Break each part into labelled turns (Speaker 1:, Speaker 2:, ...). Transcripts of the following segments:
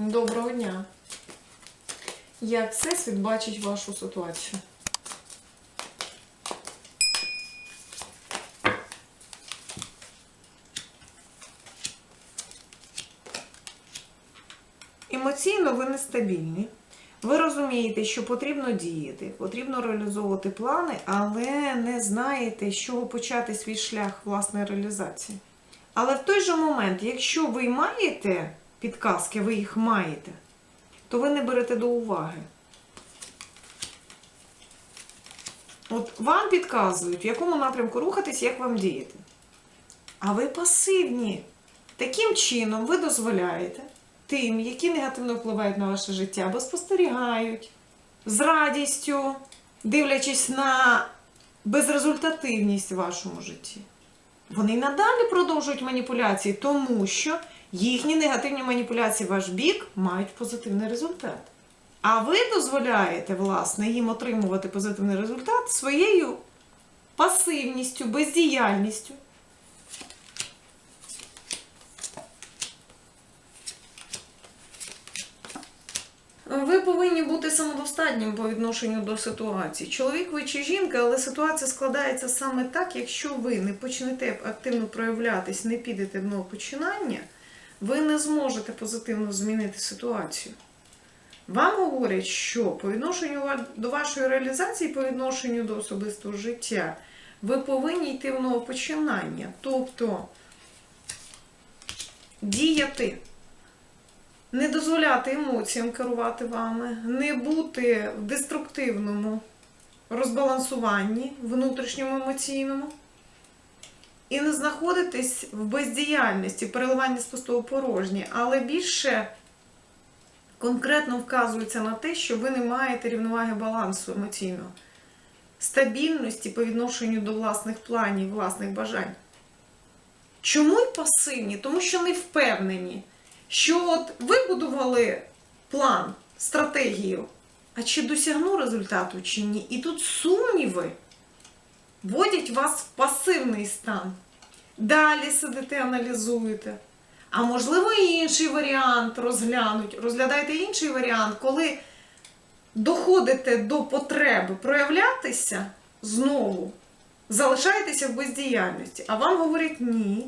Speaker 1: Доброго дня. Як Всесвіт бачить вашу ситуацію? Емоційно ви нестабільні. Ви розумієте, що потрібно діяти, потрібно реалізовувати плани, але не знаєте, з чого почати свій шлях власної реалізації. Але в той же момент, якщо ви маєте підказки, ви їх маєте, то ви не берете до уваги. От вам підказують, в якому напрямку рухатись, як вам діяти. А ви пасивні. Таким чином ви дозволяєте тим, які негативно впливають на ваше життя, або спостерігають з радістю, дивлячись на безрезультативність в вашому житті. Вони й надалі продовжують маніпуляції, тому що їхні негативні маніпуляції в ваш бік мають позитивний результат. А ви дозволяєте, власне, їм отримувати позитивний результат своєю пасивністю, бездіяльністю. Ви повинні бути самодостатнім по відношенню до ситуації. Чоловік ви чи жінка, але ситуація складається саме так, якщо ви не почнете активно проявлятись, не підете в нове починання, ви не зможете позитивно змінити ситуацію. Вам говорять, що по відношенню до вашої реалізації, по відношенню до особистого життя, ви повинні йти в нове починання. Тобто діяти не дозволяти емоціям керувати вами, не бути в деструктивному розбалансуванні внутрішньому емоційному, і не знаходитись в бездіяльності, переливанні з пустого порожнє, але більше конкретно вказується на те, що ви не маєте рівноваги балансу емоційного, стабільності по відношенню до власних планів, власних бажань. Чому й пасивні? Тому що не впевнені що от вибудували план, стратегію, а чи досягну результату, чи ні. І тут сумніви вводять вас в пасивний стан. Далі сидите, аналізуєте. А можливо, інший варіант розглянуть. Розглядаєте інший варіант, коли доходите до потреби проявлятися знову, залишаєтеся в бездіяльності. А вам говорять ні.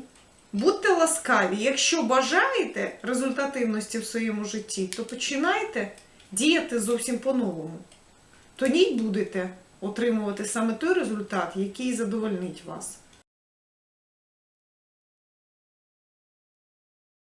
Speaker 1: Ласкаві, якщо бажаєте результативності в своєму житті, то починайте діяти зовсім по-новому. Тоді будете отримувати саме той результат, який задовольнить вас.